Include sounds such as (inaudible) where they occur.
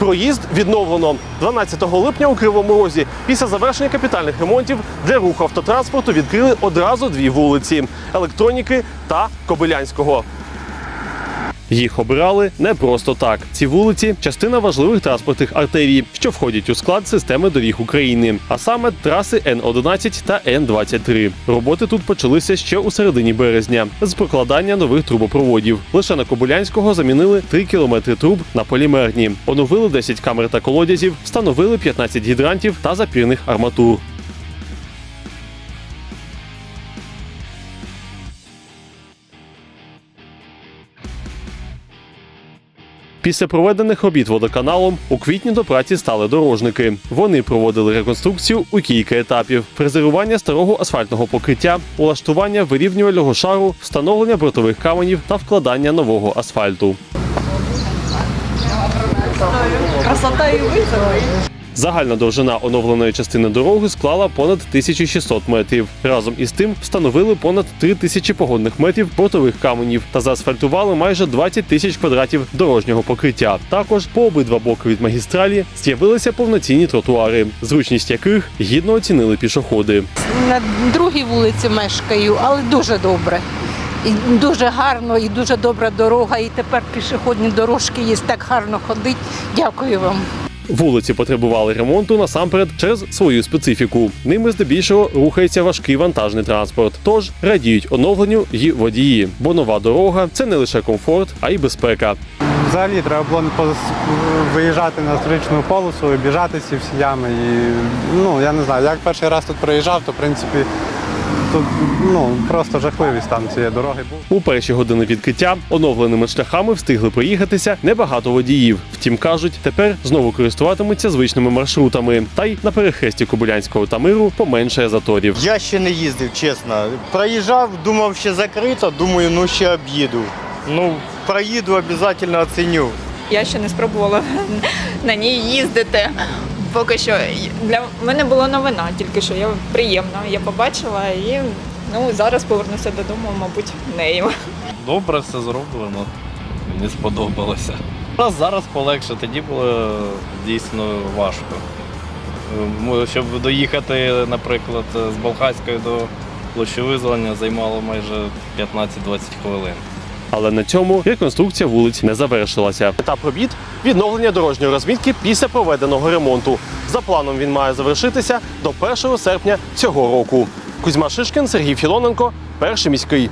Проїзд відновлено 12 липня у Кривому Розі. Після завершення капітальних ремонтів для руху автотранспорту відкрили одразу дві вулиці електроніки та Кобилянського. Їх обирали не просто так. Ці вулиці частина важливих транспортних артерій, що входять у склад системи доріг України, а саме траси Н11 та Н23. Роботи тут почалися ще у середині березня з прокладання нових трубопроводів. Лише на Кобилянського замінили 3 кілометри труб на полімерні, оновили 10 камер та колодязів, встановили 15 гідрантів та запірних арматур. Після проведених робіт водоканалом у квітні до праці стали дорожники. Вони проводили реконструкцію у кілька етапів: фрезерування старого асфальтного покриття, улаштування вирівнювального шару, встановлення бортових каменів та вкладання нового асфальту. Красота і визови. Загальна довжина оновленої частини дороги склала понад 1600 метрів. Разом із тим встановили понад 3000 погодних метрів бортових каменів та заасфальтували майже 20 тисяч квадратів дорожнього покриття. Також по обидва боки від магістралі з'явилися повноцінні тротуари, зручність яких гідно оцінили пішоходи. На другій вулиці мешкаю, але дуже добре. І дуже гарно, і дуже добра дорога. І тепер пішохідні дорожки є так гарно ходить. Дякую вам. Вулиці потребували ремонту насамперед через свою специфіку. Ними здебільшого рухається важкий вантажний транспорт. Тож радіють оновленню й водії, бо нова дорога це не лише комфорт, а й безпека. Взагалі треба було виїжджати на стрічну полосу, обіжати ці всі ями. І, ну, я не знаю, як перший раз тут проїжджав, то в принципі тут ну, просто жахливий стан цієї дороги був. У перші години відкриття оновленими шляхами встигли проїхатися небагато водіїв. Втім, кажуть, тепер знову користуватимуться звичними маршрутами. Та й на перехресті Кобилянського та миру поменшає заторів. Я ще не їздив, чесно. Проїжджав, думав, ще закрито, думаю, ну ще об'їду. Ну, проїду, обов'язково оціню. Я ще не спробувала (laughs) на ній їздити. Поки що для мене була новина, тільки що я приємна. Я побачила і ну зараз повернуся додому, мабуть, нею. добре все зроблено. Мені сподобалося. Зараз, зараз полегше, тоді було дійсно важко. Щоб доїхати, наприклад, з Балхацької до площі визволення займало майже 15-20 хвилин. Але на цьому реконструкція вулиць не завершилася. Етап робіт відновлення дорожньої розмітки після проведеного ремонту. За планом він має завершитися до 1 серпня цього року. Кузьма Шишкін, Сергій Філоненко, перший міський.